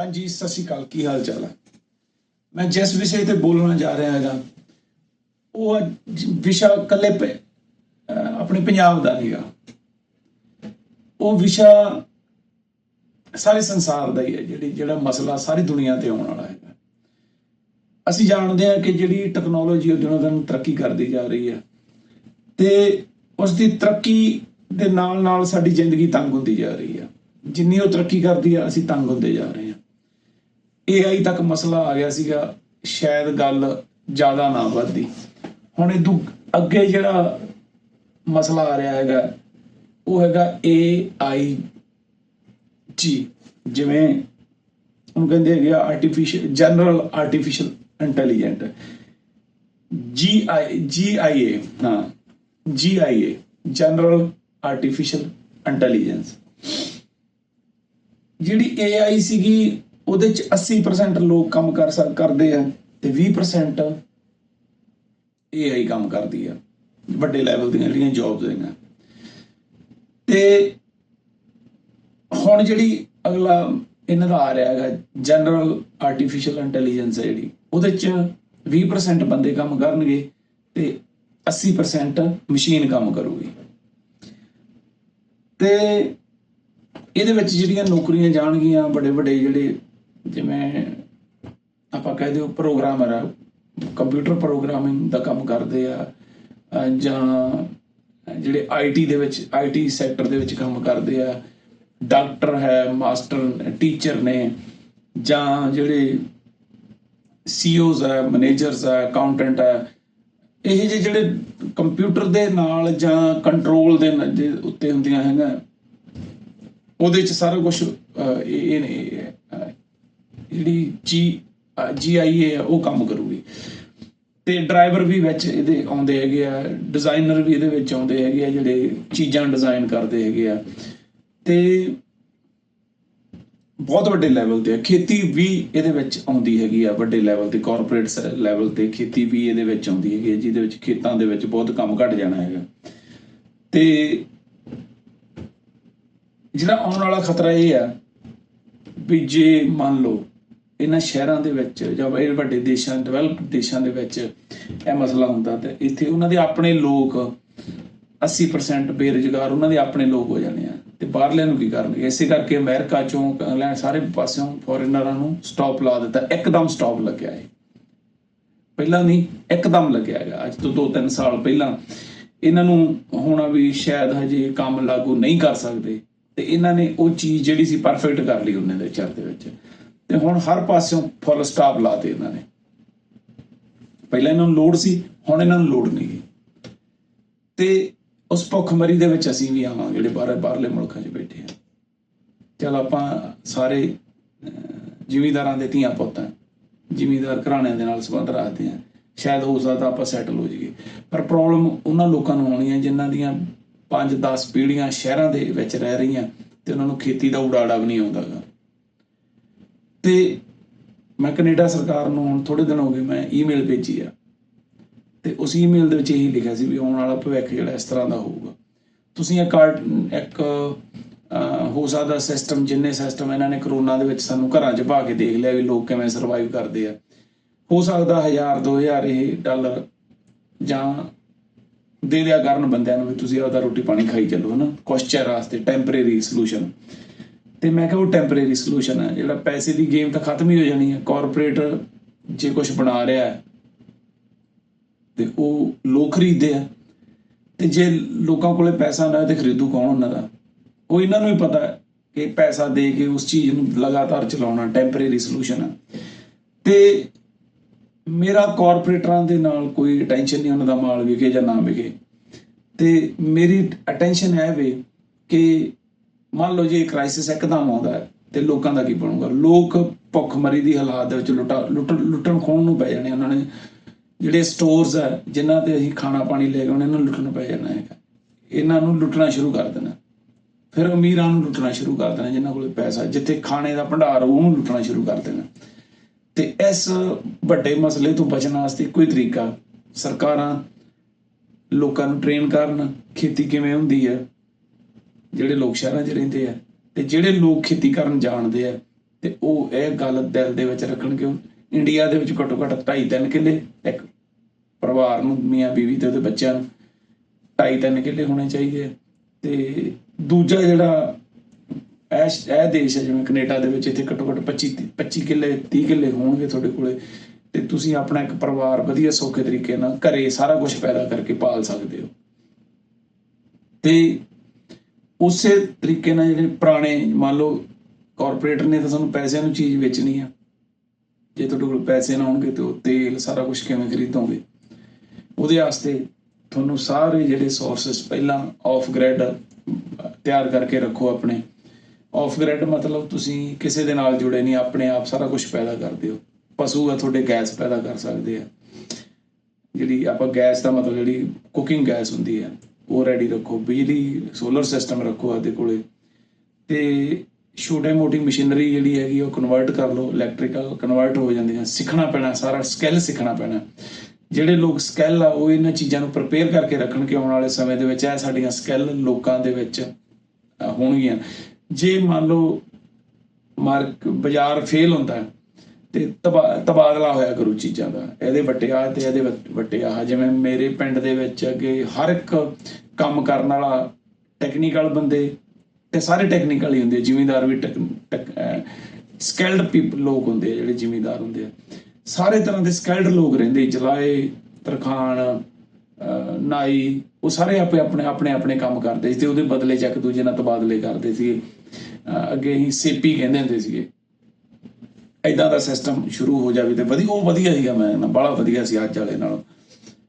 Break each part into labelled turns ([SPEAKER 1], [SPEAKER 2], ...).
[SPEAKER 1] ਹਾਂਜੀ, ਸਤਿ ਸ਼੍ਰੀ ਅਕਾਲ। ਕੀ ਹਾਲ ਚਾਲ ਹੈ ਮੈਂ ਜਿਸ ਵਿਸ਼ੇ ਤੇ ਬੋਲਣਾ ਜਾ ਰਿਹਾ ਹੈਗਾ, ਉਹ ਵਿਸ਼ਾ ਕੱਲੇ ਪ- ਆਪਣੇ ਪੰਜਾਬ ਦਾ ਨਹੀਂਗਾ ਉਹ ਵਿਸ਼ਾ ਸਾਰੇ ਸੰਸਾਰ ਦਾ ਹੀ ਹੈ, ਜਿਹੜੀ, ਜਿਹੜਾ ਮਸਲਾ ਸਾਰੀ ਦੁਨੀਆ ਤੇ ਆਉਣ ਵਾਲਾ ਹੈਗਾ। ਅਸੀਂ ਜਾਣਦੇ ਹਾਂ ਕਿ ਜਿਹੜੀ ਟੈਕਨੋਲੋਜੀ ਉਹ ਦਿਨੋਂ ਦਿਨ ਤਰੱਕੀ ਕਰਦੀ ਜਾ ਰਹੀ ਹੈ। ਤੇ ਉਸ ਦੀ ਤਰੱਕੀ ਦੇ ਨਾਲ ਨਾਲ ਸਾਡੀ ਜ਼ਿੰਦਗੀ ਤੰਗ ਹੁੰਦੀ ਜਾ ਰਹੀ ਹੈ। ਜਿੰਨੀ ਉਹ ਤਰੱਕੀ ਕਰਦੀ ਹੈ, ਅਸੀਂ ਤੰਗ ਹੁੰਦੇ ਜਾ ਰਹੇ ਹਾਂ। AI ਤੱਕ ਮਸਲਾ ਆ ਗਿਆ ਸੀਗਾ, ਸ਼ਾਇਦ ਗੱਲ ਜ਼ਿਆਦਾ ਨਾ ਵੱਧਦੀ। ਹੁਣ ਇਹ ਅੱਗੇ ਜਿਹੜਾ ਮਸਲਾ ਆ ਰਿਹਾ ਹੈਗਾ, ਉਹ ਹੈਗਾ AI ਜੀ ਜਿਵੇਂ ਉਹਨੂੰ ਕਹਿੰਦੇ ਹੈਗੇ ਆਰਟੀਫੀਸ਼ੀਅਲ ਜਨਰਲ ਆਰਟੀਫੀਸ਼ੀਅਲ ਇੰਟੈਲੀਜੈਂਟ ਜੀ ਆਈ ਜੀ ਆਈ ਏ ਹਾਂ। G I A general artificial intelligence ਜਿਹੜੀ AI ਸੀਗੀ ਉਹਦੇ ਚ 80% ਲੋਕ ਕੰਮ ਕਰ ਸਕ, ਕਰਦੇ ਆ ਤੇ 20% AI ਕੰਮ ਕਰਦੀ ਆ, ਵੱਡੇ ਲੈਵਲ ਦੀਆਂ ਜਿਹੜੀਆਂ ਜੌਬਸ ਹੈਗੀਆਂ। ਤੇ ਹੁਣ ਜਿਹੜੀ ਅਗਲਾ ਇਹਨਾਂ ਦਾ ਆ ਰਿਹਾ ਹੈਗਾ ਜਨਰਲ ਆਰਟੀਫੀਸ਼ੀਅਲ ਇੰਟੈਲੀਜੈਂਸ ਹੈ ਜਿਹੜੀ, ਉਹਦੇ ਚ 20% ਬੰਦੇ ਕੰਮ ਕਰਨਗੇ ਤੇ 80% ਮਸ਼ੀਨ ਕੰਮ ਕਰੂਗੀ। ਤੇ ਇਹਦੇ ਵਿੱਚ ਜਿਹੜੀਆਂ ਨੌਕਰੀਆਂ ਜਾਣਗੀਆਂ ਵੱਡੇ ਵੱਡੇ ਜਿਹੜੇ ਜਿਵੇਂ ਆਪਾਂ ਕਹਿ ਦਿਓ ਪ੍ਰੋਗਰਾਮਰ ਆ ਕੰਪਿਊਟਰ ਪ੍ਰੋਗਰਾਮਿੰਗ ਦਾ ਕੰਮ ਕਰਦੇ ਆ ਜਾਂ ਜਿਹੜੇ ਆਈਟੀ ਦੇ ਵਿੱਚ ਆਈਟੀ ਸੈਕਟਰ ਦੇ ਵਿੱਚ ਕੰਮ ਕਰਦੇ ਆ ਡਾਕਟਰ ਹੈ ਮਾਸਟਰ ਟੀਚਰ ਨੇ, ਜਾਂ ਜਿਹੜੇ ਸੀਓਜ਼ ਹੈ ਮੈਨੇਜਰਸ ਹੈ ਅਕਾਊਂਟੈਂਟ ਹੈ ਇਹ ਜਿਹੇ ਜਿਹੜੇ ਕੰਪਿਊਟਰ ਦੇ ਨਾਲ ਜਾਂ ਕੰਟਰੋਲ ਦੇ ਨ- ਉੱਤੇ ਹੁੰਦੀਆਂ ਹੈਗਾ ਉਹਦੇ ਚ ਸਾਰਾ ਕੁਝ ਇਹ ਨੇ ਜਿਹੜੀ ਜੀ ਜੀਆਈਏ ਉਹ ਕੰਮ ਕਰੂਗੀ। ਤੇ ਡਰਾਈਵਰ ਵੀ ਵਿੱਚ ਇਹਦੇ ਆਉਂਦੇ ਹੈਗੇ ਆ ਡਿਜ਼ਾਈਨਰ ਵੀ ਇਹਦੇ ਵਿੱਚ ਆਉਂਦੇ ਹੈਗੇ ਆ ਜਿਹੜੇ ਚੀਜ਼ਾਂ ਡਿਜ਼ਾਈਨ ਕਰਦੇ ਹੈਗੇ ਆ। ਤੇ ਬਹੁਤ ਵੱਡੇ ਲੈਵਲ ਤੇ ਆ। ਖੇਤੀ ਵੀ ਇਹਦੇ ਵਿੱਚ ਆਉਂਦੀ ਹੈਗੀ ਆ ਵੱਡੇ ਲੈਵਲ ਤੇ ਕਾਰਪੋਰੇਟ ਲੈਵਲ ਤੇ ਖੇਤੀ ਵੀ ਇਹਦੇ ਵਿੱਚ ਆਉਂਦੀ ਹੈਗੀ ਆ, ਜਿਹਦੇ ਵਿੱਚ ਖੇਤਾਂ ਦੇ ਵਿੱਚ ਬਹੁਤ ਕੰਮ ਘਟ ਜਾਣਾ ਹੈਗਾ। ਤੇ ਜਿਹੜਾ ਆਉਣ ਵਾਲਾ ਖਤਰਾ ਇਹ ਆ ਵੀ ਜੇ ਮੰਨ ਲਓ ਇਹਨਾਂ ਸ਼ਹਿਰਾਂ ਦੇ ਵਿੱਚ ਜਾਂ ਇਹ ਵੱਡੇ ਦੇਸ਼ਾਂ ਡਿਵੈਲਪ ਦੇਸ਼ਾਂ ਦੇ ਵਿੱਚ ਇਹ ਮਸਲਾ ਹੁੰਦਾ ਤੇ ਇੱਥੇ ਉਹਨਾਂ ਦੇ ਆਪਣੇ ਲੋਕ 80% ਬੇਰੁਜ਼ਗਾਰ ਉਹਨਾਂ ਦੇ ਆਪਣੇ ਲੋਕ ਹੋ ਜਾਣੇ ਆ ਤੇ ਬਾਹਰਲਿਆਂ ਨੂੰ ਕੀ ਕਰਨਗੇ ਇਸੇ ਕਰਕੇ ਅਮਰੀਕਾ ਚੋਂ, ਇੰਗਲੈਂਡ ਸਾਰੇ ਪਾਸਿਓਂ ਫੋਰਨਰਾਂ ਨੂੰ ਸਟਾਪ ਲਾ ਦਿੱਤਾ, ਇੱਕਦਮ ਸਟਾਪ ਲੱਗਿਆ ਹੈ ਪਹਿਲਾਂ ਨਹੀਂ, ਇੱਕਦਮ ਲੱਗਿਆ ਹੈਗਾ, ਅੱਜ ਤੋਂ 2-3 ਸਾਲ ਪਹਿਲਾਂ। ਇਹਨਾਂ ਨੂੰ ਹੋਣਾ ਵੀ ਸ਼ਾਇਦ ਹਜੇ ਕੰਮ ਲਾਗੂ ਨਹੀਂ ਕਰ ਸਕਦੇ ਤੇ ਇਹਨਾਂ ਨੇ ਉਹ ਚੀਜ਼ ਜਿਹੜੀ ਸੀ ਪਰਫੈਕਟ ਕਰ ਲਈ ਉਹਨੇ ਦੇ ਚਰ ਦੇ ਵਿੱਚ। ਤੇ ਹੁਣ ਹਰ ਪਾਸਿਓਂ ਫੁੱਲ ਸਟਾਪ ਲਾਤੇ ਇਹਨਾਂ ਨੇ। ਪਹਿਲਾਂ ਇਹਨਾਂ ਨੂੰ ਲੋੜ ਸੀ, ਹੁਣ ਇਹਨਾਂ ਨੂੰ ਲੋੜ ਨਹੀਂ ਗੀ ਤੇ ਉਸ ਭੁੱਖਮਰੀ ਦੇ ਵਿੱਚ ਅਸੀਂ ਵੀ ਆਵਾਂਗੇ, ਜਿਹੜੇ ਬਾਹਰ ਬਾਹਰਲੇ ਮੁਲਕਾਂ 'ਚ ਬੈਠੇ ਆ। ਚਲ ਆਪਾਂ ਸਾਰੇ ਜ਼ਿਮੀਦਾਰਾਂ ਦੇ ਧੀਆਂ ਪੁੱਤ ਆ ਜ਼ਿਮੀਦਾਰ ਘਰਾਣਿਆਂ ਦੇ ਨਾਲ ਸੰਬੰਧ ਰੱਖਦੇ ਆ। ਸ਼ਾਇਦ ਹੋ ਸਕਦਾ ਆਪਾਂ ਸੈਟਲ ਹੋ ਜਾਈਏ। ਪਰ ਪ੍ਰੋਬਲਮ ਉਹਨਾਂ ਲੋਕਾਂ ਨੂੰ ਆਉਣੀ ਹੈ ਜਿਨ੍ਹਾਂ ਦੀਆਂ 5-10 ਪੀੜ੍ਹੀਆਂ ਸ਼ਹਿਰਾਂ ਦੇ ਵਿੱਚ ਰਹਿ ਰਹੀਆਂ ਤੇ ਉਹਨਾਂ ਨੂੰ ਖੇਤੀ ਦਾ ਉਡਾੜਾ ਵੀ ਨਹੀਂ ਆਉਂਦਾਗਾ। ਤੇ ਮੈਂ ਕੈਨੇਡਾ ਸਰਕਾਰ ਨੂੰ ਹੁਣ ਥੋੜੇ ਦਿਨ ਹੋ ਗਏ ਮੈਂ ਈਮੇਲ ਭੇਜੀ ਆ। ਤੇ ਉਸ ਈਮੇਲ ਦੇ ਵਿੱਚ ਇਹੀ ਲਿਖਿਆ ਸੀ ਵੀ ਆਉਣ ਵਾਲਾ ਭਵਿੱਖ ਜਿਹੜਾ ਇਸ ਤਰ੍ਹਾਂ ਦਾ ਹੋਊਗਾ। ਤੁਸੀਂ ਇੱਕ ਇੱਕ ਹੋ ਸਕਦਾ ਸਿਸਟਮ ਜਿੰਨੇ ਸਿਸਟਮ ਇਹਨਾਂ ਨੇ ਕਰੋਨਾ ਦੇ ਵਿੱਚ ਸਾਨੂੰ ਘਰਾਂ 'ਚ ਪਾ ਕੇ ਦੇਖ ਲਿਆ ਵੀ ਲੋਕ ਕਿਵੇਂ ਸਰਵਾਈਵ ਕਰਦੇ ਆ। ਹੋ ਸਕਦਾ 1000 2000 ਇਹ ਡਾਲਰ ਜਾਂ ਦੇ ਦਿਆ ਕਰਨ ਬੰਦਿਆਂ ਨੂੰ ਵੀ ਤੁਸੀਂ ਆਪਦਾ ਰੋਟੀ ਪਾਣੀ ਖਾਈ ਚੱਲੋ, ਹਨਾ? ਕੁਛ ਵਾਸਤੇ ਟੈਂਪਰੇਰੀ ਸੋਲੂਸ਼ਨ ਤੇ ਮੈਂ ਕਿਹਾ ਉਹ ਟੈਂਪਰੇਰੀ ਸੋਲੂਸ਼ਨ ਹੈ। ਜਿਹੜਾ ਪੈਸੇ ਦੀ ਗੇਮ ਤਾਂ ਖਤਮ ਹੀ ਹੋ ਜਾਣੀ ਹੈ। ਕਾਰਪੋਰੇਟਰ ਜੇ ਕੁਝ ਬਣਾ ਰਿਹਾ ਹੈ, ਤੇ ਉਹ ਲੋਕ ਖਰੀਦਦੇ ਆ। ਤੇ ਜੇ ਲੋਕਾਂ ਕੋਲੇ ਪੈਸਾ ਨਾ ਹੈ, ਤੇ ਖਰੀਦੂ ਕੌਣ ਉਹਨਾਂ ਦਾ? ਉਹ ਇਹਨਾਂ ਨੂੰ ਹੀ ਪਤਾ ਹੈ ਕਿ ਪੈਸਾ ਦੇ ਕੇ ਉਸ ਚੀਜ਼ ਨੂੰ ਲਗਾਤਾਰ ਚਲਾਉਣਾ ਟੈਂਪਰੇਰੀ ਸੋਲੂਸ਼ਨ ਹੈ। ਤੇ ਮੇਰਾ ਕਾਰਪੋਰੇਟਰਾਂ ਦੇ ਨਾਲ ਕੋਈ ਟੈਨਸ਼ਨ ਨਹੀਂ, ਉਹਨਾਂ ਦਾ ਮਾਲ ਵਿਕੇ ਜਾਂ ਨਾ ਵਿਕੇ। ਤੇ ਮੇਰੀ ਅਟੈਂਸ਼ਨ ਹੈ ਵੇ ਕਿ ਮੰਨ ਲਓ ਜੇ ਕ੍ਰਾਈਸਿਸ ਇੱਕਦਮ ਆਉਂਦਾ ਹੈ, ਤੇ ਲੋਕਾਂ ਦਾ ਕੀ ਬਣੂਗਾ? ਲੋਕ ਭੁੱਖਮਰੀ ਦੀ ਹਾਲਾਤ ਦੇ ਵਿੱਚ ਲੁੱਟਾ, ਲੁੱਟ, ਲੁੱਟਣ ਖੋਣ ਨੂੰ ਪੈ ਜਾਣੇ ਉਹਨਾਂ ਨੇ ਜਿਹੜੇ ਸਟੋਰਸ ਹੈ ਜਿਨ੍ਹਾਂ ਤੇ ਅਸੀਂ ਖਾਣਾ ਪਾਣੀ ਲੈ ਕੇ ਆਉਂਦੇ ਇਹਨਾਂ ਨੂੰ ਲੁੱਟਣ ਪੈ ਜਾਣਾ ਹੈਗਾ ਇਹਨਾਂ ਨੂੰ ਲੁੱਟਣਾ ਸ਼ੁਰੂ ਕਰ ਦੇਣਾ। ਫਿਰ ਅਮੀਰਾਂ ਨੂੰ ਲੁੱਟਣਾ ਸ਼ੁਰੂ ਕਰ ਦੇਣਾ, ਜਿਨ੍ਹਾਂ ਕੋਲ ਪੈਸਾ। ਜਿੱਥੇ ਖਾਣੇ ਦਾ ਭੰਡਾਰ, ਉਹਨੂੰ ਲੁੱਟਣਾ ਸ਼ੁਰੂ ਕਰ ਦੇਣਾ। ਤੇ ਇਸ ਵੱਡੇ ਮਸਲੇ ਤੋਂ ਬਚਣ ਵਾਸਤੇ ਕੋਈ ਤਰੀਕਾ, ਸਰਕਾਰਾਂ ਲੋਕਾਂ ਨੂੰ ਟ੍ਰੇਨ ਕਰਨ, ਖੇਤੀ ਕਿਵੇਂ ਹੁੰਦੀ ਹੈ ਜਿਹੜੇ ਲੋਕ ਸ਼ਹਿਰਾਂ 'ਚ ਰਹਿੰਦੇ ਆ ਤੇ ਜਿਹੜੇ ਲੋਕ ਖੇਤੀ ਕਰਨ ਜਾਣਦੇ ਆ ਤੇ ਉਹ ਇਹ ਗੱਲ ਦਿਲ ਦੇ ਵਿੱਚ ਰੱਖਣਗੇ। ਇੰਡੀਆ ਦੇ ਵਿੱਚ ਘੱਟੋ ਘੱਟ 2.5-3 ਕਿੱਲੇ ਇੱਕ ਪਰਿਵਾਰ ਨੂੰ, ਮੀਆਂ ਬੀਵੀ ਤੇ ਉਹਦੇ ਬੱਚਿਆਂ ਨੂੰ 2.5-3 ਕਿੱਲੇ ਹੋਣੇ ਚਾਹੀਦੇ ਆ। ਤੇ ਦੂਜਾ ਜਿਹੜਾ ਇਹ ਇਹ ਦੇਸ਼ ਹੈ ਜਿਵੇਂ ਕੈਨੇਡਾ ਦੇ ਵਿੱਚ ਇੱਥੇ ਘੱਟੋ ਘੱਟ 25 25 ਕਿੱਲੇ 30 ਕਿੱਲੇ ਹੋਣਗੇ ਤੁਹਾਡੇ ਕੋਲੇ। ਤੇ ਤੁਸੀਂ ਆਪਣਾ ਇੱਕ ਪਰਿਵਾਰ ਵਧੀਆ ਸੌਖੇ ਤਰੀਕੇ ਨਾਲ ਘਰੇ ਸਾਰਾ ਕੁਝ ਪੈਦਾ ਕਰਕੇ ਪਾਲ ਸਕਦੇ ਹੋ। ਤੇ ਉਸੇ ਤਰੀਕੇ ਨਾਲ ਜਿਹੜੇ ਪੁਰਾਣੇ, ਮੰਨ ਲਓ ਕਾਰਪੋਰੇਟਰ ਨੇ ਤਾਂ ਸਾਨੂੰ ਪੈਸਿਆਂ ਨੂੰ ਚੀਜ਼ ਵੇਚਣੀ ਆ। ਜੇ ਤੁਹਾਡੇ ਕੋਲ ਪੈਸੇ ਨਾ ਹੋਣਗੇ ਤੇ ਉਹ ਤੇਲ, ਸਾਰਾ ਕੁਝ ਕਿਵੇਂ ਖਰੀਦੋਗੇ? ਉਹਦੇ ਵਾਸਤੇ ਤੁਹਾਨੂੰ ਸਾਰੇ ਜਿਹੜੇ ਸੋਰਸਸ ਪਹਿਲਾਂ ਆਫ ਗ੍ਰਿਡ ਤਿਆਰ ਕਰਕੇ ਰੱਖੋ ਆਪਣੇ। ਆਫ ਗ੍ਰਿਡ ਮਤਲਬ ਤੁਸੀਂ ਕਿਸੇ ਦੇ ਨਾਲ ਜੁੜੇ ਨਹੀਂ, ਆਪਣੇ ਆਪ ਸਾਰਾ ਕੁਝ ਪੈਦਾ ਕਰਦੇ ਹੋ। ਪਸ਼ੂ ਆ, ਤੁਹਾਡੇ ਗੈਸ ਪੈਦਾ ਕਰ ਸਕਦੇ ਆ। ਜਿਹੜੀ ਆਪਾਂ ਗੈਸ ਦਾ ਮਤਲਬ ਜਿਹੜੀ ਕੁਕਿੰਗ ਗੈਸ ਹੁੰਦੀ ਹੈ ਉਹ ਰੈਡੀ ਰੱਖੋ ਬਿਜਲੀ ਸੋਲਰ ਸਿਸਟਮ ਰੱਖੋ ਆਦੇ ਕੋਲੇ। ਤੇ ਛੋਟੇ ਮੋਟੀ ਮਸ਼ੀਨਰੀ ਜਿਹੜੀ ਹੈਗੀ ਉਹ ਕਨਵਰਟ ਕਰ ਲਓ ਇਲੈਕਟ੍ਰੀਕਲ ਕਨਵਰਟ ਹੋ ਜਾਂਦੀਆਂ ਸਿੱਖਣਾ ਪੈਣਾ ਸਾਰਾ ਸਕਿੱਲ ਸਿੱਖਣਾ ਪੈਣਾ। ਜਿਹੜੇ ਲੋਕ ਸਕਿੱਲ ਆ ਉਹ ਇਹਨਾਂ ਚੀਜ਼ਾਂ ਨੂੰ ਪ੍ਰਪੇਅਰ ਕਰਕੇ ਰੱਖਣ ਕਿ ਆਉਣ ਵਾਲੇ ਸਮੇਂ ਦੇ ਵਿੱਚ ਇਹ ਸਾਡੀਆਂ ਸਕਿੱਲ ਲੋਕਾਂ ਦੇ ਵਿੱਚ ਹੋਣਗੀਆਂ। ਜੇ ਮੰਨ ਲਓ ਮਾਰਕ ਬਾਜ਼ਾਰ ਫੇਲ ਹੁੰਦਾ ਹੈ, ਤੇ ਤਬਾ- ਤਬਾਦਲਾ ਹੋਇਆ ਕਰੂ ਚੀਜ਼ਾਂ ਦਾ। ਇਹਦੇ ਵੱਟੇ ਆ ਤੇ ਇਹਦੇ ਵੱਟ- ਵੱਟੇ ਜਿਵੇਂ ਮੇਰੇ ਪਿੰਡ ਦੇ ਵਿੱਚ ਅੱਗੇ ਹਰ ਇੱਕ ਕੰਮ ਕਰਨ ਵਾਲਾ ਟੈਕਨੀਕਲ ਬੰਦੇ ਤੇ ਸਾਰੇ ਟੈਕਨੀਕਲ ਹੀ ਹੁੰਦੇ ਆ, ਜ਼ਿਮੀਂਦਾਰ ਵੀ ਸਕਿਲਡ ਪੀਪਲ ਲੋਕ ਹੁੰਦੇ ਆ ਜਿਹੜੇ ਜ਼ਿਮੀਂਦਾਰ ਹੁੰਦੇ ਆ। ਸਾਰੇ ਤਰ੍ਹਾਂ ਦੇ ਸਕਿਲਡ ਲੋਕ ਰਹਿੰਦੇ ਜਲਾਏ ਤਰਖਾਨ ਅਹ ਨਾਈ ਉਹ ਸਾਰੇ ਆਪੇ ਆਪਣੇ ਆਪਣੇ ਆਪਣੇ ਕੰਮ ਕਰਦੇ ਸੀ ਤੇ ਉਹਦੇ ਬਦਲੇ ਚ ਇੱਕ ਦੂਜੇ ਨਾਲ ਤਬਾਦਲੇ ਕਰਦੇ ਸੀ ਅੱਗੇ ਹੀ ਸੇਪੀ ਕਹਿੰਦੇ ਹੁੰਦੇ ਸੀਗੇ। ਐਦਾਂ ਦਾ ਸਿਸਟਮ ਸ਼ੁਰੂ ਹੋ ਜਾਵੇ ਤੇ ਵਧੀਆ, ਉਹ ਵਧੀਆ ਸੀਗਾ ਮੈਂ, ਨਾ ਬੜਾ ਵਧੀਆ ਸੀ ਅੱਜ ਵਾਲੇ ਨਾਲੋਂ।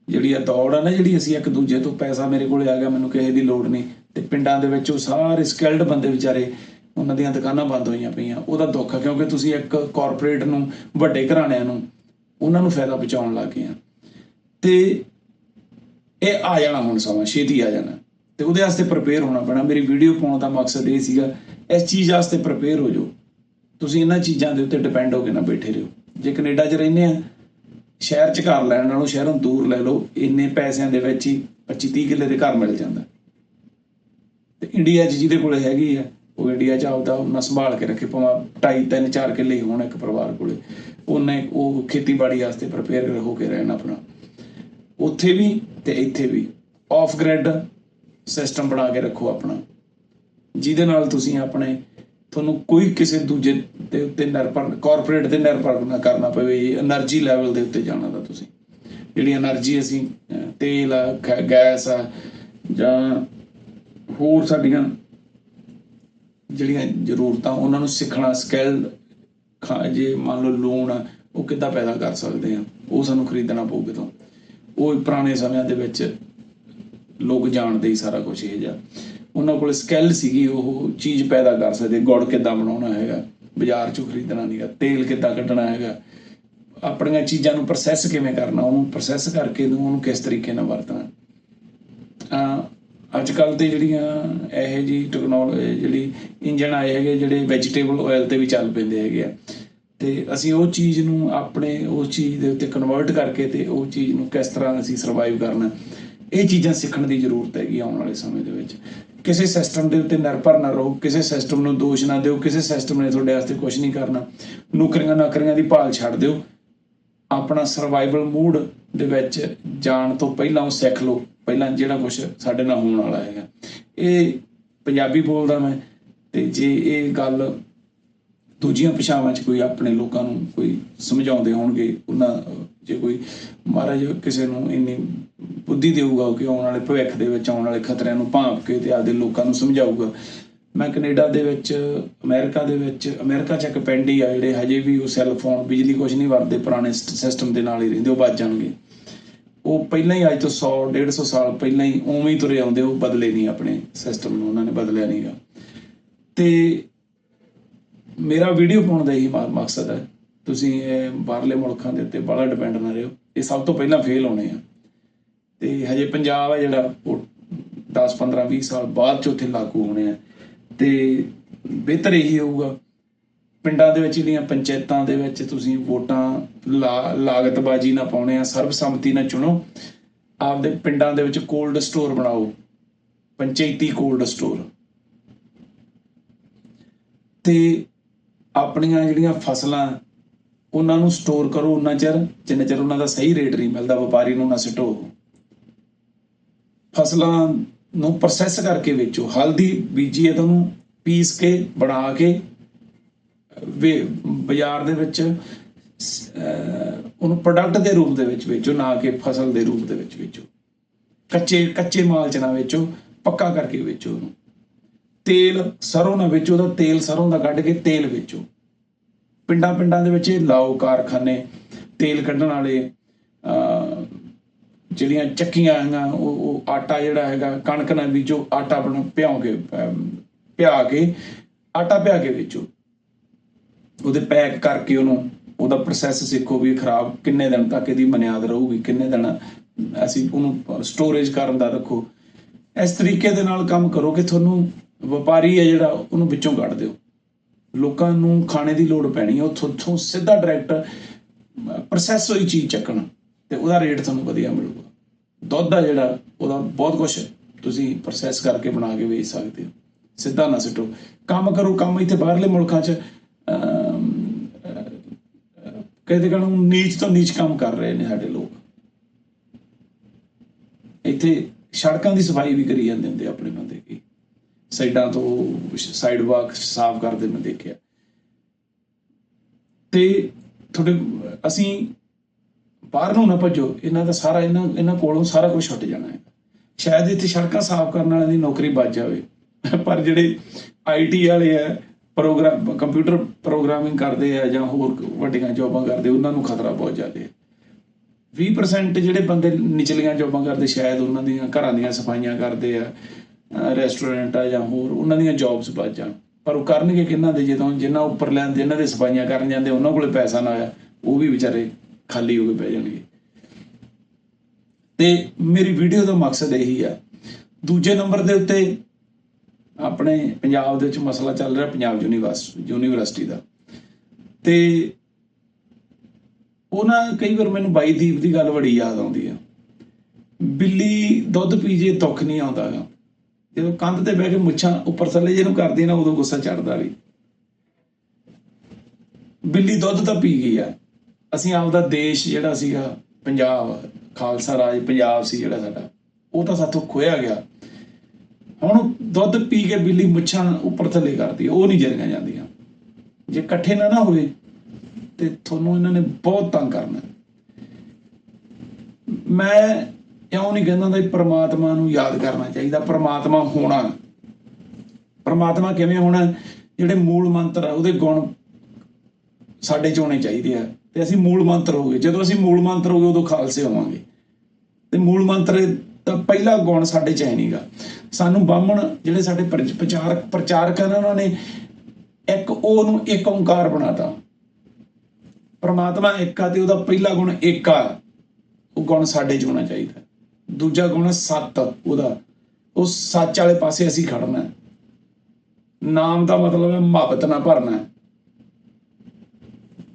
[SPEAKER 1] ਜਿਹੜੀ ਆ ਦੌੜ ਆ ਨਾ, ਜਿਹੜੀ ਅਸੀਂ ਇੱਕ ਦੂਜੇ ਤੋਂ ਪੈਸਾ ਮੇਰੇ ਕੋਲੇ ਆ ਗਿਆ, ਮੈਨੂੰ ਕਿਸੇ ਦੀ ਲੋੜ ਨਹੀਂ। ਤੇ ਪਿੰਡਾਂ ਦੇ ਵਿੱਚ ਉਹ ਸਾਰੇ ਸਕਿਲਡ ਬੰਦੇ ਵਿਚਾਰੇ, ਉਹਨਾਂ ਦੀਆਂ ਦੁਕਾਨਾਂ ਬੰਦ ਹੋਈਆਂ ਪਈਆਂ। ਉਹਦਾ ਦੁੱਖ ਆ, ਕਿਉਂਕਿ ਤੁਸੀਂ ਇੱਕ ਕਾਰਪੋਰੇਟ ਨੂੰ, ਵੱਡੇ ਘਰਾਣਿਆਂ ਨੂੰ, ਉਹਨਾਂ ਨੂੰ ਫਾਇਦਾ ਪਹੁੰਚਾਉਣ ਲੱਗ ਗਏ ਆ। ਤੇ ਇਹ ਆ ਜਾਣਾ ਹੁਣ ਸਮਾਂ, ਛੇਤੀ ਆ ਜਾਣਾ। ਤੇ ਉਹਦੇ ਵਾਸਤੇ ਪ੍ਰਪੇਅਰ ਹੋਣਾ ਪੈਣਾ। ਮੇਰੀ ਵੀਡੀਓ ਪਾਉਣ ਦਾ ਮਕਸਦ ਇਹ ਸੀਗਾ, ਇਸ ਚੀਜ਼ ਵਾਸਤੇ ਪ੍ਰਪੇਅਰ ਹੋ ਜਾਓ। ਤੁਸੀਂ ਇਹਨਾਂ ਚੀਜ਼ਾਂ ਦੇ ਉੱਤੇ ਡਿਪੈਂਡ ਹੋ ਕੇ ਨਾ ਬੈਠੇ ਰਹੋ। ਜੇ ਕੈਨੇਡਾ 'ਚ ਰਹਿੰਦੇ ਆ, ਸ਼ਹਿਰ 'ਚ ਘਰ ਲੈਣ ਨਾਲੋਂ ਸ਼ਹਿਰੋਂ ਦੂਰ ਲੈ ਲਓ, ਇੰਨੇ ਪੈਸਿਆਂ ਦੇ ਵਿੱਚ ਹੀ 25 30 ਕਿੱਲੇ ਦੇ ਘਰ ਮਿਲ ਜਾਂਦਾ। ਤੇ ਇੰਡੀਆ 'ਚ ਜਿਹਦੇ ਕੋਲੇ ਹੈਗੀ ਆ, ਉਹ ਇੰਡੀਆ 'ਚ ਆਪਦਾ ਉਹਨਾਂ ਸੰਭਾਲ ਕੇ ਰੱਖੇ, ਭਾਵੇਂ 2.5 3 4 ਕਿੱਲੇ ਹੀ ਹੋਣ ਇੱਕ ਪਰਿਵਾਰ ਕੋਲੇ। ਉਹਨੇ ਉਹ ਖੇਤੀਬਾੜੀ ਵਾਸਤੇ ਪ੍ਰਪੇਅਰ ਹੋ ਕੇ ਰਹਿਣਾ ਆਪਣਾ। ਉੱਥੇ ਵੀ ਤੇ ਇੱਥੇ ਵੀ ਆਫ ਗ੍ਰਿਡ ਸਿਸਟਮ ਬਣਾ ਕੇ ਰੱਖੋ ਆਪਣਾ। ਜਿਹਦੇ ਨਾਲ ਤੁਸੀਂ ਆਪਣੇ ਤੁਹਾਨੂੰ ਕੋਈ ਕਿਸੇ ਦੂਜੇ ਦੇ ਉੱਤੇ ਨਿਰਭਰ ਕਾਰਪੋਰੇਟ ਤੇ ਨਿਰਭਰ ਨਾ ਕਰਨਾ ਪਵੇ એનર્ਜੀ ਲੈਵਲ ਦੇ ਉੱਤੇ ਜਾਣਾ ਦਾ ਤੁਸੀਂ। ਜਿਹੜੀ એનર્ਜੀ ਅਸੀਂ ਤੇਲ ਗੈਸ ਜਾਂ ਹੋਰ ਸਾਡੀਆਂ ਜਿਹੜੀਆਂ ਜ਼ਰੂਰਤਾਂ, ਉਹਨਾਂ ਨੂੰ ਸਿੱਖਣਾ ਸਕਿੱਲ ਜੇ ਮੰਨ ਲਓ ਲੋਨ ਆ, ਉਹ ਕਿੱਦਾਂ ਪੈਦਾ ਕਰ ਸਕਦੇ ਆ, ਉਹ ਸਾਨੂੰ ਖਰੀਦਣਾ ਪਊ ਕਿਤੋਂ ਉਹ ਪੁਰਾਣੇ ਸਮਿਆਂ ਦੇ ਵਿੱਚ ਲੋਕ ਜਾਣਦੇ ਹੀ ਸਾਰਾ ਕੁਝ ਇਹ ਜਿਹਾ। ਉਹਨਾਂ ਕੋਲ ਸਕਿੱਲ ਸੀਗੀ, ਉਹ ਚੀਜ਼ ਪੈਦਾ ਕਰ ਸਕਦੇ, ਗੁੜ ਕਿੱਦਾਂ ਬਣਾਉਣਾ ਹੈਗਾ, ਬਾਜ਼ਾਰ ਚੋਂ ਖਰੀਦਣਾ ਨਹੀਂਗਾ ਤੇਲ ਕਿੱਦਾਂ ਕੱਢਣਾ ਹੈਗਾ, ਆਪਣੀਆਂ ਚੀਜ਼ਾਂ ਨੂੰ ਪ੍ਰੋਸੈਸ ਕਿਵੇਂ ਕਰਨਾ, ਉਹਨੂੰ ਪ੍ਰੋਸੈਸ ਕਰਕੇ ਉਹਨੂੰ ਕਿਸ ਤਰੀਕੇ ਨਾਲ ਵਰਤਣਾ। ਅੱਜ ਕੱਲ ਤੇ ਜਿਹੜੀਆਂ ਇਹ ਜੀ ਟੈਕਨੋਲੋਜੀ ਜਿਹੜੀ ਇੰਜਨ ਆਏ ਹੈਗੇ, ਜਿਹੜੇ ਵੈਜੀਟੇਬਲ ਆਇਲ ਤੇ ਵੀ ਚੱਲ ਪੈਂਦੇ ਹੈਗੇ ਆ, ਤੇ ਅਸੀਂ ਉਹ ਚੀਜ਼ ਨੂੰ ਆਪਣੇ, ਉਸ ਚੀਜ਼ ਦੇ ਉੱਤੇ ਕਨਵਰਟ ਕਰਕੇ ਤੇ ਉਹ ਚੀਜ਼ ਨੂੰ ਕਿਸ ਤਰ੍ਹਾਂ ਅਸੀਂ ਸਰਵਾਈਵ ਕਰਨਾ, ਇਹ ਚੀਜ਼ਾਂ ਸਿੱਖਣ ਦੀ ਜ਼ਰੂਰਤ ਹੈਗੀ ਆਉਣ ਵਾਲੇ ਸਮੇਂ ਦੇ ਵਿੱਚ। ਕਿਸੇ ਸਿਸਟਮ ਦੇ ਉੱਤੇ ਨਿਰਭਰ ਨਾ ਰਹੋ, ਕਿਸੇ ਸਿਸਟਮ ਨੂੰ ਦੋਸ਼ ਨਾ ਦਿਓ, ਕਿਸੇ ਸਿਸਟਮ ਨੇ ਤੁਹਾਡੇ ਵਾਸਤੇ ਕੁਝ ਨਹੀਂ ਕਰਨਾ। ਨੌਕਰੀਆਂ ਨਾਕਰੀਆਂ ਦੀ ਭਾਲ ਛੱਡ ਦਿਓ। ਆਪਣਾ ਸਰਵਾਈਵਲ ਮੂਡ ਦੇ ਵਿੱਚ ਜਾਣ ਤੋਂ ਪਹਿਲਾਂ ਉਹ ਸਿੱਖ ਲਓ। ਪਹਿਲਾਂ ਜਿਹੜਾ ਕੁਝ ਸਾਡੇ ਨਾਲ ਹੋਣ ਵਾਲਾ ਹੈਗਾ। ਇਹ ਪੰਜਾਬੀ ਬੋਲਦਾ ਮੈਂ, ਤੇ ਜੇ ਇਹ ਗੱਲ ਦੂਜੀਆਂ ਭਾਸ਼ਾਵਾਂ 'ਚ ਕੋਈ ਆਪਣੇ ਲੋਕਾਂ ਨੂੰ ਕੋਈ ਸਮਝਾਉਂਦੇ ਹੋਣਗੇ, ਉਹਨਾਂ, ਜੇ ਕੋਈ ਮਹਾਰਾਜ ਕਿਸੇ ਨੂੰ ਇੰਨੀ ਬੁੱਧੀ ਦੇਊਗਾ ਕਿ ਆਉਣ ਵਾਲੇ ਭਵਿੱਖ ਦੇ ਵਿੱਚ ਆਉਣ ਵਾਲੇ ਖਤਰਿਆਂ ਨੂੰ ਭਾਂਪ ਕੇ ਤੇ ਆਪਦੇ ਲੋਕਾਂ ਨੂੰ ਸਮਝਾਊਗਾ। ਮੈਂ ਕੈਨੇਡਾ ਦੇ ਵਿੱਚ, ਅਮਰੀਕਾ ਦੇ ਵਿੱਚ, ਅਮਰੀਕਾ 'ਚ ਇੱਕ ਪਿੰਡ ਹੀ ਆ ਜਿਹੜੇ ਹਜੇ ਵੀ ਉਹ ਸੈੱਲ ਫੋਨ ਬਿਜਲੀ ਕੁਝ ਨਹੀਂ ਵਰਦੇ ਪੁਰਾਣੇ ਸਿਸਟਮ ਦੇ ਨਾਲ ਹੀ ਰਹਿੰਦੇ, ਉਹ ਬਚ ਜਾਣਗੇ। ਉਹ ਪਹਿਲਾਂ ਹੀ ਅੱਜ ਤੋਂ 100 150 ਸਾਲ ਪਹਿਲਾਂ ਹੀ ਉਵੇਂ ਹੀ ਤੁਰੇ ਆਉਂਦੇ, ਉਹ ਬਦਲੇ ਨਹੀਂ ਆਪਣੇ ਸਿਸਟਮ ਨੂੰ, ਉਹਨਾਂ ਨੇ ਬਦਲਿਆ ਨਹੀਂਗਾ ਤੇ ਮੇਰਾ ਵੀਡੀਓ ਪਾਉਣ ਦਾ ਇਹੀ ਮ- ਮਕਸਦ ਹੈ। ਤੁਸੀਂ ਇਹ ਬਾਹਰਲੇ ਮੁਲਕਾਂ ਦੇ ਉੱਤੇ ਬੜਾ ਡਿਪੈਂਡ ਨਾ ਰਹੋ। ਇਹ ਸਭ ਤੋਂ ਪਹਿਲਾਂ ਫੇਲ ਹੋਣੇ ਆ। ਤੇ ਹਜੇ ਪੰਜਾਬ ਹੈ ਜਿਹੜਾ, ਉਹ 10 15 20 ਸਾਲ ਬਾਅਦ ਚ ਉੱਥੇ ਲਾਗੂ ਹੋਣੇ ਆ। ਤੇ ਬਿਹਤਰ ਇਹੀ ਹੋਊਗਾ। ਪਿੰਡਾਂ ਦੇ ਵਿੱਚ ਜਿਹੜੀਆਂ ਪੰਚਾਇਤਾਂ ਦੇ ਵਿੱਚ ਤੁਸੀਂ ਵੋਟਾਂ ਲਾ- ਲਾਗਤਬਾਜ਼ੀ ਨਾ ਪਾਉਣੇ ਆ, ਸਰਬਸੰਮਤੀ ਨਾਲ ਚੁਣੋ। ਆਪਦੇ ਪਿੰਡਾਂ ਦੇ ਵਿੱਚ ਕੋਲਡ ਸਟੋਰ ਬਣਾਓ। ਪੰਚਾਇਤੀ ਕੋਲਡ ਸਟੋਰ ਤੇ ਆਪਣੀਆਂ ਜਿਹੜੀਆਂ ਫਸਲਾਂ, ਉਹਨਾਂ ਨੂੰ ਸਟੋਰ ਕਰੋ ਉਹਨਾਂ ਚਿਰ, ਜਿੰਨਾ ਚਿਰ ਉਹਨਾਂ ਦਾ ਸਹੀ ਰੇਟ ਨਹੀਂ ਮਿਲਦਾ, ਵਪਾਰੀ ਨੂੰ ਨਾ ਸਿੱਟੋ। ਫਸਲਾਂ ਨੂੰ ਪ੍ਰੋਸੈਸ ਕਰਕੇ ਵੇਚੋ। ਹਲਦੀ ਬੀਜੀ ਹੈ ਤੁਹਾਨੂੰ, ਪੀਸ ਕੇ, ਬਣਾ ਕੇ, ਵੇ, ਬਾਜ਼ਾਰ ਦੇ ਵਿੱਚ ਉਹਨੂੰ ਪ੍ਰੋਡਕਟ ਦੇ ਰੂਪ ਦੇ ਵਿੱਚ ਵੇਚੋ, ਨਾ ਕਿ ਫਸਲ ਦੇ ਰੂਪ ਦੇ ਵਿੱਚ ਵੇਚੋ। ਕੱਚੇ ਕੱਚੇ ਮਾਲ ਚ ਨਾ ਵੇਚੋ, ਪੱਕਾ ਕਰਕੇ ਵੇਚੋ ਉਹਨੂੰ। ਤੇਲ ਸਰੋਂ ਨਾ ਵੇਚੋ ਉਹਦਾ ਤੇਲ ਸਰੋਂ ਦਾ ਕੱਢ ਕੇ ਤੇਲ ਵੇਚੋ। ਪਿੰਡਾਂ ਪਿੰਡਾਂ ਦੇ ਵਿੱਚ ਇਹ ਲਾਓ ਕਾਰਖਾਨੇ ਤੇਲ ਕੱਢਣ ਵਾਲੇ ਅਹ, ਜਿਹੜੀਆਂ ਚੱਕੀਆਂ ਹੈਗੀਆਂ ਉਹ ਉਹ ਆਟਾ ਜਿਹੜਾ ਹੈਗਾ ਕਣਕ ਨਾਲ ਬੀਜੋ ਆਟਾ ਬਣਾ ਭਿਉਂ ਕੇ ਭਿਆ ਕੇ ਆਟਾ ਭਿਆ ਕੇ ਵੇਚੋ। ਉਹਦੇ ਪੈਕ ਕਰਕੇ ਉਹਨੂੰ ਉਹਦਾ ਪ੍ਰੋਸੈਸ ਸਿੱਖੋ ਵੀ ਖਰਾਬ ਕਿੰਨੇ ਦਿਨ ਤੱਕ ਇਹਦੀ ਮਨਿਆਦ ਰਹੂਗੀ ਕਿੰਨੇ ਦਿਨ ਅਸੀਂ ਉਹਨੂੰ ਸਟੋਰੇਜ ਕਰਨ ਦਾ ਰੱਖੋ। ਇਸ ਤਰੀਕੇ ਦੇ ਨਾਲ ਕੰਮ ਕਰੋ ਕਿ ਤੁਹਾਨੂੰ ਵਪਾਰੀ ਹੈ ਜਿਹੜਾ, ਉਹਨੂੰ ਵਿੱਚੋਂ ਕੱਢ ਦਿਓ। ਲੋਕਾਂ ਨੂੰ ਖਾਣੇ ਦੀ ਲੋੜ ਪੈਣੀ ਹੈ। ਉੱਥੋਂ ਉੱਥੋਂ ਸਿੱਧਾ ਡਾਇਰੈਕਟ ਪ੍ਰੋਸੈਸ ਹੋਈ ਚੀਜ਼ ਚੱਕਣ ਤੇ ਉਹਦਾ ਰੇਟ ਤੁਹਾਨੂੰ ਵਧੀਆ ਮਿਲੂਗਾ। ਦੁੱਧ ਆ ਜਿਹੜਾ, ਉਹਦਾ ਬਹੁਤ ਕੁਝ ਤੁਸੀਂ ਪ੍ਰੋਸੈਸ ਕਰਕੇ ਬਣਾ ਕੇ ਵੇਚ ਸਕਦੇ ਹੋ। ਸਿੱਧਾ ਨਾ ਸਿੱਟੋ। ਕੰਮ ਕਰੋ, ਕੰਮ ਇੱਥੇ ਬਾਹਰਲੇ ਮੁਲਕਾਂ 'ਚ ਕਹਿੰਦੇ ਕਹਣ ਨੀਚ ਤੋਂ ਨੀਚ ਕੰਮ ਕਰ ਰਹੇ ਨੇ ਸਾਡੇ ਲੋਕ। ਇੱਥੇ ਸੜਕਾਂ ਦੀ ਸਫ਼ਾਈ ਵੀ ਕਰੀ ਜਾਂਦੇ ਹੁੰਦੇ ਆਪਣੇ ਬੰਦੇ। ਸਾਈਡਾਂ ਤੋਂ ਸਾਈਡ ਵਾਕ ਸਾਫ਼ ਕਰਦੇ ਮੈਂ ਦੇਖਿਆ। ਤੇ ਤੁਹਾਡੇ, ਅਸੀਂ ਬਾਹਰ ਨੂੰ ਨਾ ਭੱਜੋ, ਇਹਨਾਂ ਦਾ ਸਾਰਾ, ਇਹਨਾਂ ਇਹਨਾਂ ਕੋਲੋਂ ਸਾਰਾ ਕੁਝ ਛੁੱਟ ਜਾਣਾ ਹੈ। ਸ਼ਾਇਦ ਇੱਥੇ ਸੜਕਾਂ ਸਾਫ਼ ਕਰਨ ਵਾਲਿਆਂ ਦੀ ਨੌਕਰੀ ਬਚ ਜਾਵੇ। ਪਰ ਜਿਹੜੇ ਆਈਟੀ ਵਾਲੇ ਆ, ਪ੍ਰੋਗਰਾਮ ਕੰਪਿਊਟਰ ਪ੍ਰੋਗਰਾਮਿੰਗ ਕਰਦੇ ਆ ਜਾਂ ਹੋਰ ਵੱਡੀਆਂ ਜੌਬਾਂ ਕਰਦੇ, ਉਹਨਾਂ ਨੂੰ ਖਤਰਾ ਬਹੁਤ ਜ਼ਿਆਦਾ ਹੈ। 20% ਜਿਹੜੇ ਬੰਦੇ ਨਿਚਲੀਆਂ ਜੌਬਾਂ ਕਰਦੇ, ਸ਼ਾਇਦ ਉਹਨਾਂ ਦੀਆਂ ਘਰਾਂ ਦੀਆਂ ਸਫਾਈਆਂ ਕਰਦੇ ਆ ਰੈਸਟੋਰੈਂਟ ਆ ਜਾਂ ਹੋਰ, ਉਹਨਾਂ ਦੀਆਂ ਜੌਬਸ ਬਚ ਜਾਣ। ਪਰ ਉਹ ਕਰਨਗੇ ਕਿਹਨਾਂ ਦੇ ਜਦੋਂ ਜਿਨ੍ਹਾਂ ਉੱਪਰ ਲੈਣ ਜਿਨ੍ਹਾਂ ਦੇ ਸਫਾਈਆਂ ਕਰਨ ਜਾਂਦੇ, ਉਹਨਾਂ ਕੋਲੇ ਪੈਸਾ ਨਾ ਆਇਆ, ਉਹ ਵੀ ਵਿਚਾਰੇ ਖਾਲੀ ਹੋ ਕੇ ਪੈ ਜਾਣਗੇ। ਤੇ ਮੇਰੀ ਵੀਡੀਓ ਦਾ ਮਕਸਦ ਇਹੀ ਆ। ਦੂਜੇ ਨੰਬਰ ਦੇ ਉੱਤੇ ਆਪਣੇ ਪੰਜਾਬ ਦੇ ਵਿੱਚ ਮਸਲਾ ਚੱਲ ਰਿਹਾ, ਪੰਜਾਬ ਯੂਨੀਵਰਸਿਟੀ ਯੂਨੀਵਰਸਿਟੀ ਦਾ। ਤੇ ਉਹਨਾਂ ਕਈ ਵਾਰ ਮੈਨੂੰ ਬਾਈ ਦੀਪ ਦੀ ਗੱਲ ਬੜੀ ਯਾਦ ਆਉਂਦੀ ਆ। ਬਿੱਲੀ ਦੁੱਧ ਪੀ ਜੇ, ਦੁੱਖ ਨਹੀਂ ਆਉਂਦਾਗਾ ਜਦੋਂ ਕੰਧ ਤੇ ਬਹਿ ਕੇ ਮੁੱਛਾਂ ਉੱਪਰ ਥੱਲੇ ਜਿਹਨੂੰ ਕਰਦੀ ਨਾ, ਉਦੋਂ ਗੁੱਸਾ ਚੜਦਾ ਵੀ। ਬਿੱਲੀ ਦੁੱਧ ਤਾਂ ਪੀ ਗਈ ਆ। ਅਸੀਂ ਆਪਦਾ ਦੇਸ਼ ਜਿਹੜਾ ਸੀਗਾ, ਪੰਜਾਬ, ਖਾਲਸਾ ਰਾਜ, ਪੰਜਾਬ ਸੀ ਜਿਹੜਾ ਸਾਡਾ, ਉਹ ਤਾਂ ਸਾਥੋਂ ਖੋਇਆ ਗਿਆ। ਹੁਣ ਦੁੱਧ ਪੀ ਕੇ ਬਿੱਲੀ ਮੁੱਛਾਂ ਉੱਪਰ ਥੱਲੇ ਕਰਦੀ ਉਹ ਨਹੀਂ ਜਰੀਆਂ ਜਾਂਦੀਆਂ। ਜੇ ਇਕੱਠੇ ਨਾ ਨਾ ਹੋਏ, ਤੇ ਤੁਹਾਨੂੰ ਇਹਨਾਂ ਨੇ ਬਹੁਤ ਤੰਗ ਕਰਨਾ। ਮੈਂ ਇਉਂ ਨਹੀਂ ਕਹਿੰਦਾ ਕਿ ਪ੍ਰਮਾਤਮਾ ਨੂੰ ਯਾਦ ਕਰਨਾ ਚਾਹੀਦਾ? ਪ੍ਰਮਾਤਮਾ ਹੋਣਾ। ਪ੍ਰਮਾਤਮਾ ਕਿਵੇਂ ਹੋਣਾ? ਜਿਹੜੇ ਮੂਲ ਮੰਤਰ ਆ, ਉਹਦੇ ਗੁਣ ਸਾਡੇ ਚ ਹੋਣੇ ਚਾਹੀਦੇ ਆ। ਤੇ ਅਸੀਂ ਮੂਲ ਮੰਤਰ ਹੋਗੇ ਜਦੋਂ ਅਸੀਂ ਮੂਲ ਮੰਤਰ ਹੋਗੇ ਉਦੋਂ ਖਾਲਸੇ ਹੋਵਾਂਗੇ। ਤੇ ਮੂਲ ਮੰਤਰ ਦਾ ਪਹਿਲਾ ਗੁਣ ਸਾਡੇ ਚ ਹੈ ਨਹੀਂਗਾ ਸਾਨੂੰ ਬਾਹਮਣ ਜਿਹੜੇ ਸਾਡੇ ਪ੍ਰਚ- ਪ੍ਰਚਾਰਕ ਪ੍ਰਚਾਰਕ ਹਨ ਉਹਨਾਂ ਨੇ ਇੱਕ ਉਹ ਨੂੰ ਇੱਕ ਓੰਕਾਰ ਬਣਾਤਾ। ਪਰਮਾਤਮਾ ਇੱਕ ਆ ਤੇ ਉਹਦਾ ਪਹਿਲਾ ਗੁਣ ਇੱਕ ਆ। ਉਹ ਗੁਣ ਸਾਡੇ ਚ ਹੋਣਾ ਚਾਹੀਦਾ। ਦੂਜਾ ਗੁਣ ਹੈ ਸੱਤ, ਉਹਦਾ। ਉਹ ਸੱਚ ਵਾਲੇ ਪਾਸੇ ਅਸੀਂ ਖੜਨਾ ਨਾਮ ਦਾ ਮਤਲਬ ਹੈ ਮੁਹੱਬਤ ਨਾਲ ਭਰਨਾ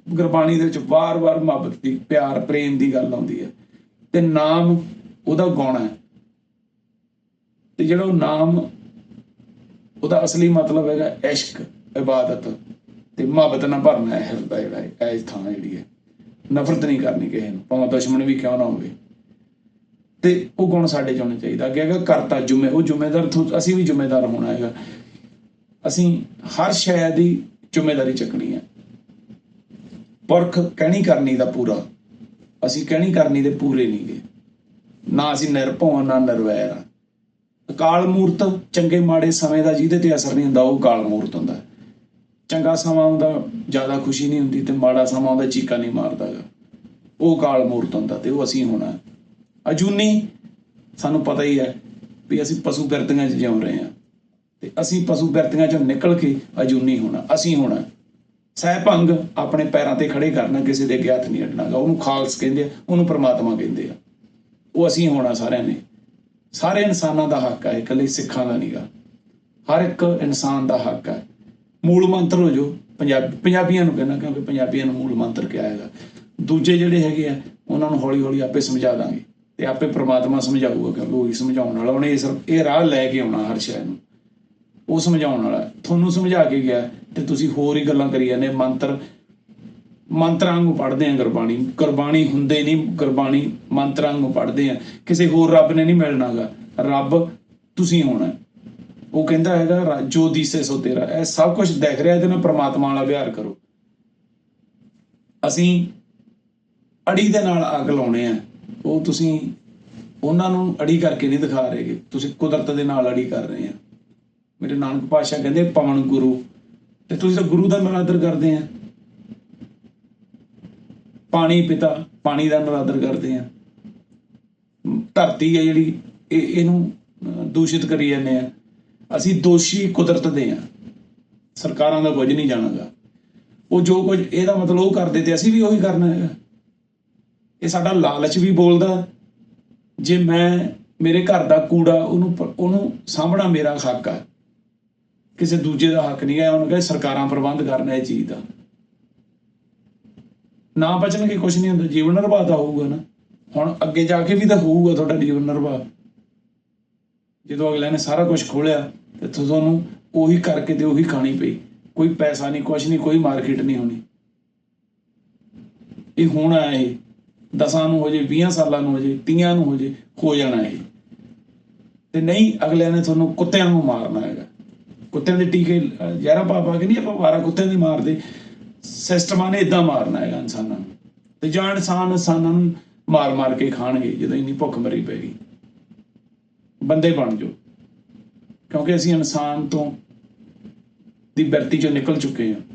[SPEAKER 1] ਗੁਰਬਾਣੀ ਦੇ ਵਿੱਚ ਵਾਰ-ਵਾਰ ਮੁਹੱਬਤ ਦੀ, ਪਿਆਰ, ਪ੍ਰੇਮ ਦੀ ਗੱਲ ਆਉਂਦੀ ਹੈ। ਤੇ ਨਾਮ, ਉਹਦਾ ਗੁਣ ਹੈ। ਤੇ ਜਿਹੜਾ ਉਹ ਨਾਮ, ਉਹਦਾ ਅਸਲੀ ਮਤਲਬ ਹੈਗਾ ਇਸ਼ਕ, ਇਬਾਦਤ। ਤੇ ਮੁਹੱਬਤ ਨਾਲ ਭਰਨਾ ਹੈ ਹਿਰਦਾ ਜਿਹੜਾ ਹੈ ਐਜ ਥਾਂ ਜਿਹੜੀ ਹੈ। ਨਫ਼ਰਤ ਨਹੀਂ ਕਰਨੀ ਕਿਸੇ ਨੂੰ, ਭਾਵੇਂ ਦੁਸ਼ਮਣ ਵੀ ਕਿਉਂ ਨਾ ਹੋਵੇ। ਤੇ ਉਹ ਗੁਣ ਸਾਡੇ ਚ ਹੋਣਾ ਚਾਹੀਦਾ। ਅੱਗੇ ਹੈਗਾ ਕਰਤਾ ਜ਼ਿੰਮੇ, ਉਹ ਜ਼ਿੰਮੇਦਾਰ ਅਸੀਂ ਵੀ ਜ਼ਿੰਮੇਦਾਰ ਹੋਣਾ ਹੈਗਾ। ਅਸੀਂ ਹਰ ਸ਼ੈ ਦੀ ਜ਼ਿੰਮੇਵਾਰੀ ਚੱਕਣੀ ਹੈ। ਪੁਰਖ ਕਹਿਣੀ ਕਰਨੀ ਦਾ ਪੂਰਾ। ਅਸੀਂ ਕਹਿਣੀ ਕਰਨੀ ਦੇ ਪੂਰੇ ਨਹੀਂਗੇ ਨਾ ਅਸੀਂ ਨਿਰਭਉ ਨਾ ਨਿਰਵੈਰ ਹਾਂ। ਅਕਾਲ ਮੂਰਤ ਚੰਗੇ ਮਾੜੇ ਸਮੇਂ ਦਾ ਜਿਹਦੇ ਤੇ ਅਸਰ ਨਹੀਂ ਹੁੰਦਾ, ਉਹ ਕਾਲ ਮੂਰਤ ਹੁੰਦਾ। ਚੰਗਾ ਸਮਾਂ ਆਉਂਦਾ ਜ਼ਿਆਦਾ ਖੁਸ਼ੀ ਨਹੀਂ ਹੁੰਦੀ ਤੇ ਮਾੜਾ ਸਮਾਂ ਆਉਂਦਾ ਚੀਕਾ ਨਹੀਂ ਮਾਰਦਾਗਾ ਉਹ ਕਾਲ ਮੂਰਤ ਹੁੰਦਾ ਤੇ ਉਹ ਅਸੀਂ ਹੋਣਾ। ਅਜੂਨੀ, ਸਾਨੂੰ ਪਤਾ ਹੀ ਹੈ ਵੀ ਅਸੀਂ ਪਸ਼ੂ ਬਿਰਤੀਆਂ 'ਚ ਜਿਉਂ ਰਹੇ ਹਾਂ। ਤੇ ਅਸੀਂ ਪਸ਼ੂ ਬਿਰਤੀਆਂ 'ਚੋਂ ਨਿਕਲ ਕੇ ਅਜੂਨੀ ਹੋਣਾ, ਅਸੀਂ ਹੋਣਾ। ਸਹਿਭੰਗ ਆਪਣੇ ਪੈਰਾਂ ਤੇ ਖੜੇ ਕਰਨਾ, ਕਿਸੇ ਦੇ ਅੱਗੇ ਹੱਥ ਨਹੀਂ ਅੱਡਣਾਗਾ ਉਹਨੂੰ ਖਾਲਸ ਕਹਿੰਦੇ ਆ, ਉਹਨੂੰ ਪ੍ਰਮਾਤਮਾ ਕਹਿੰਦੇ ਆ। ਉਹ ਅਸੀਂ ਹੋਣਾ ਸਾਰਿਆਂ ਨੇ। ਸਾਰੇ ਇਨਸਾਨਾਂ ਦਾ ਹੱਕ ਹੈ, ਇਕੱਲੇ ਸਿੱਖਾਂ ਦਾ ਨਹੀਂਗਾ ਹਰ ਇੱਕ ਇਨਸਾਨ ਦਾ ਹੱਕ ਹੈ। ਮੂਲ ਮੰਤਰ ਹੋ ਜੋ ਪੰਜਾਬੀ ਪੰਜਾਬੀਆਂ ਨੂੰ ਕਹਿੰਦਾ ਕਿਉਂਕਿ ਪੰਜਾਬੀਆਂ ਨੂੰ ਮੂਲ ਮੰਤਰ ਕਿਹਾ ਹੈਗਾ। ਦੂਜੇ ਜਿਹੜੇ ਹੈਗੇ ਆ, ਉਹਨਾਂ ਨੂੰ ਹੌਲੀ ਹੌਲੀ ਆਪੇ ਸਮਝਾ ਦਾਂਗੇ। ਤੇ ਆਪੇ ਪ੍ਰਮਾਤਮਾ ਸਮਝਾਊਗਾ ਕਿਉਂਕਿ ਉਹੀ ਸਮਝਾਉਣ ਵਾਲਾ। ਉਹਨੇ ਇਸ ਇਹ ਰਾਹ ਲੈ ਕੇ ਆਉਣਾ ਹਰ ਸ਼ੈ ਨੂੰ। ਉਹ ਸਮਝਾਉਣ ਵਾਲਾ। ਤੁਹਾਨੂੰ ਸਮਝਾ ਕੇ ਗਿਆ ਤੇ ਤੁਸੀਂ ਹੋਰ ਹੀ ਗੱਲਾਂ ਕਰੀ ਜਾਂਦੇ। ਮੰਤਰ, ਮੰਤਰਾਂ ਨੂੰ ਪੜ੍ਹਦੇ ਆ ਗੁਰਬਾਣੀ। ਗੁਰਬਾਣੀ ਹੁੰਦੇ ਨਹੀਂ, ਗੁਰਬਾਣੀ ਮੰਤਰਾਂ ਨੂੰ ਪੜ੍ਹਦੇ ਆ। ਕਿਸੇ ਹੋਰ ਰੱਬ ਨੇ ਨਹੀਂ ਮਿਲਣਾਗਾ ਰੱਬ ਤੁਸੀਂ ਹੋਣਾ। ਉਹ ਕਹਿੰਦਾ ਹੈਗਾ, ਰਾ- ਜੋ ਦੀਸੇ ਸੋ ਤੇਰਾ। ਇਹ ਸਭ ਕੁਝ ਦੇਖ ਰਿਹਾ ਇਹਦੇ ਨਾਲ ਪ੍ਰਮਾਤਮਾ ਵਾਲਾ ਵਿਹਾਰ ਕਰੋ। ਅਸੀਂ ਅੜੀ ਦੇ ਨਾਲ ਅੱਗ ਲਾਉਣੇ ਆ। ਉਹ ਤੁਸੀਂ ਉਹਨਾਂ ਨੂੰ ਅੜੀ ਕਰਕੇ ਨਹੀਂ ਦਿਖਾ ਰਹੇਗੇ ਤੁਸੀਂ ਕੁਦਰਤ ਦੇ ਨਾਲ ਅੜੀ ਕਰ ਰਹੇ ਆ। ਮੇਰੇ ਨਾਨਕ ਪਾਤਸ਼ਾਹ ਕਹਿੰਦੇ ਪਵਨ ਗੁਰੂ। ਤੇ ਤੁਸੀਂ ਤਾਂ ਗੁਰੂ ਦਾ ਨਰਾਦਰ ਕਰਦੇ ਆ। ਪਾਣੀ ਪਿਤਾ, ਪਾਣੀ ਦਾ ਨਰਾਦਰ ਕਰਦੇ ਆ। ਧਰਤੀ ਹੈ ਜਿਹੜੀ, ਇਹ ਇਹਨੂੰ ਦੂਸ਼ਿਤ ਕਰੀ ਜਾਂਦੇ ਆ। ਅਸੀਂ ਦੋਸ਼ੀ ਕੁਦਰਤ ਦੇ ਆ। ਸਰਕਾਰਾਂ ਦਾ ਕੁਝ ਨਹੀਂ ਜਾਣਾਗਾ ਉਹ ਜੋ ਕੁਝ, ਇਹਦਾ ਮਤਲਬ ਉਹ ਕਰਦੇ ਤੇ ਅਸੀਂ ਵੀ ਉਹੀ ਕਰਨਾ ਹੈਗਾ। ਇਹ ਸਾਡਾ ਲਾਲਚ ਵੀ ਬੋਲਦਾ ਜੇ ਮੈਂ, ਮੇਰੇ ਘਰ ਦਾ ਕੂੜਾ ਉਹਨੂੰ ਉਹਨੂੰ ਸਾਂਭਣਾ ਮੇਰਾ ਹੱਕ ਆ, ਕਿਸੇ ਦੂਜੇ ਦਾ ਹੱਕ ਨਹੀਂ ਹੈ, ਉਹਨੂੰ ਕਹੇ ਸਰਕਾਰਾਂ ਪ੍ਰਬੰਧ ਕਰਨਾ ਇਹ ਚੀਜ਼ ਦਾ। ਨਾ ਬਚਣਗੇ ਕੁਝ ਨਹੀਂ ਹੁੰਦਾ, ਜੀਵਨ ਨਿਰਵਾਹ ਤਾਂ ਹੋਊਗਾ ਨਾ। ਹੁਣ ਅੱਗੇ ਜਾ ਕੇ ਵੀ ਤਾਂ ਹੋਊਗਾ ਤੁਹਾਡਾ ਜੀਵਨ ਨਿਰਵਾਹ। ਜਦੋਂ ਅਗਲੇ ਨੇ ਸਾਰਾ ਕੁਝ ਖੋਲਿਆ, ਤੇ ਤੁਹਾਨੂੰ ਉਹੀ ਕਰਕੇ ਤੇ ਉਹੀ ਖਾਣੀ ਪਈ। ਕੋਈ ਪੈਸਾ ਨਹੀਂ ਕੁਝ ਨਹੀਂ, ਕੋਈ ਮਾਰਕੀਟ ਨਹੀਂ ਹੋਣੀ। ਇਹ ਹੋਣਾ ਹੈ ਇਹ ਦਸਾਂ ਨੂੰ ਹੋ ਜੇ 20 ਸਾਲਾਂ ਨੂੰ ਹੋ ਜੇ 30 ਨੂੰ ਹੋ ਜੇ, ਹੋ ਜਾਣਾ ਇਹ। ਤੇ ਨਹੀਂ, ਅਗਲਿਆਂ ਨੇ ਤੁਹਾਨੂੰ ਕੁੱਤਿਆਂ ਨੂੰ ਮਾਰਨਾ ਹੈਗਾ। ਕੁੱਤਿਆਂ ਦੇ ਟੀਕੇ ਜ਼ਹਿਰਾ ਜ਼ਹਿਰਾਂ ਪਾ ਪਾ ਕੇ ਨਹੀਂ ਆਪਾਂ ਵਾਰਾ ਕੁੱਤਿਆਂ ਦੀ ਮਾਰਦੇ। ਸਿਸਟਮਾਂ ਨੇ ਇਦਾਂ ਮਾਰਨਾ ਹੈਗਾ ਇਨਸਾਨਾਂ ਨੂੰ। ਤੇ ਜਾਂ ਇਨਸਾਨ ਇਨਸਾਨਾਂ ਨੂੰ ਮਾਰ ਮਾਰ ਕੇ ਖਾਣਗੇ, ਜਦੋਂ ਇੰਨੀ ਭੁੱਖ ਮਰੀ ਪੈਗੀ ਬੰਦੇ ਬਣ ਜਾਓ। ਕਿਉਂਕਿ ਅਸੀਂ ਇਨਸਾਨ ਤੋਂ ਦੀ ਬਿਰਤੀ ਚੋਂ ਨਿਕਲ ਚੁੱਕੇ ਹਾਂ।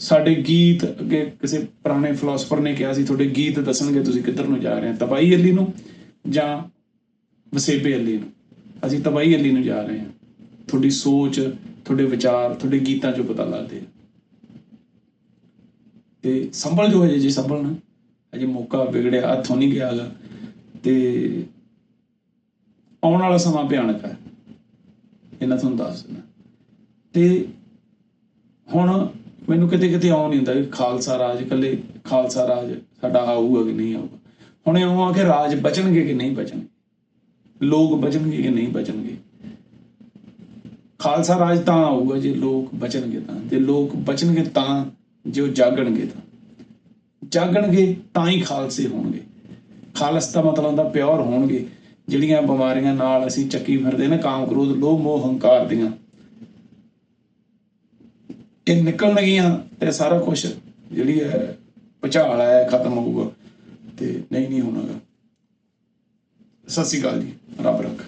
[SPEAKER 1] ਸਾਡੇ ਗੀਤ ਅੱਗੇ ਕਿਸੇ ਪੁਰਾਣੇ ਫਿਲਾਸਫਰ ਨੇ ਕਿਹਾ ਸੀ, ਤੁਹਾਡੇ ਗੀਤ ਦੱਸਣਗੇ ਤੁਸੀਂ ਕਿੱਧਰ ਨੂੰ ਜਾ ਰਹੇ ਹੋ ਤਬਾਈ ਅੱਲੀ ਨੂੰ ਜਾਂ ਵਸੇਬੇ ਅੱਲੀ ਨੂੰ? ਅਸੀਂ ਤਬਾਈ ਅੱਲੀ ਨੂੰ ਜਾ ਰਹੇ ਹਾਂ। ਤੁਹਾਡੀ ਸੋਚ, ਤੁਹਾਡੇ ਵਿਚਾਰ, ਤੁਹਾਡੇ ਗੀਤਾਂ ਚੋਂ ਪਤਾ ਲੱਗਦੇ ਆ। ਤੇ ਸੰਭਲ ਜੋ ਹੈ, ਜੀ ਸੰਭਲ ਸੰਭਲਣਾ ਅਜੇ ਮੌਕਾ ਵਿਗੜਿਆ, ਹੱਥੋਂ ਨਹੀਂ ਗਿਆਗਾ ਤੇ ਆਉਣ ਵਾਲਾ ਸਮਾਂ ਭਿਆਨਕ ਹੈ। ਇਹਨਾਂ ਤੁਹਾਨੂੰ ਦੱਸ ਦਿੰਦਾ। ਤੇ ਹੁਣ ਮੈਨੂੰ ਕਿਤੇ ਕਿਤੇ ਆਉ ਨਹੀਂ ਹੁੰਦਾ ਕਿ ਖਾਲਸਾ ਰਾਜ ਇਕੱਲੇ ਖਾਲਸਾ ਰਾਜ ਸਾਡਾ ਆਊਗਾ ਕਿ ਨਹੀਂ ਆਊਗਾ। ਹੁਣ ਇਹ ਆ ਕਿ ਰਾਜ ਬਚਣਗੇ ਕਿ ਨਹੀਂ ਬਚਣਗੇ? ਲੋਕ ਬਚਣਗੇ ਕਿ ਨਹੀਂ ਬਚਣਗੇ? ਖਾਲਸਾ ਰਾਜ ਤਾਂ ਆਊਗਾ ਜੇ ਲੋਕ ਬਚਣਗੇ ਤਾਂ। ਜੇ ਲੋਕ ਬਚਣਗੇ ਤਾਂ, ਜੇ ਉਹ ਜਾਗਣਗੇ ਤਾਂ। ਜਾਗਣਗੇ ਤਾਂ ਹੀ ਖਾਲਸੇ ਹੋਣਗੇ। ਖਾਲਸ ਦਾ ਮਤਲਬ ਹੁੰਦਾ ਪਿਓਰ ਹੋਣਗੇ। ਜਿਹੜੀਆਂ ਬਿਮਾਰੀਆਂ ਨਾਲ ਅਸੀਂ ਚੱਕੀ ਫਿਰਦੇ ਨੇ, ਕਾਮ ਕ੍ਰੋਧ, ਲੋਭ, ਮੋਹ, ਹੰਕਾਰ ਦੀਆਂ। ਇਹ ਨਿਕਲਣਗੀਆਂ ਤੇ ਸਾਰਾ ਕੁਝ ਜਿਹੜੀ ਹੈ, ਭੁਚਾਲ ਹੈ ਖਤਮ ਹੋਊਗਾ। ਤੇ ਨਹੀਂ ਨਹੀਂ ਹੋਣਾਗਾ। ਸਤਿ ਸ਼੍ਰੀ ਅਕਾਲ ਜੀ। ਰੱਬ ਰੱਖ।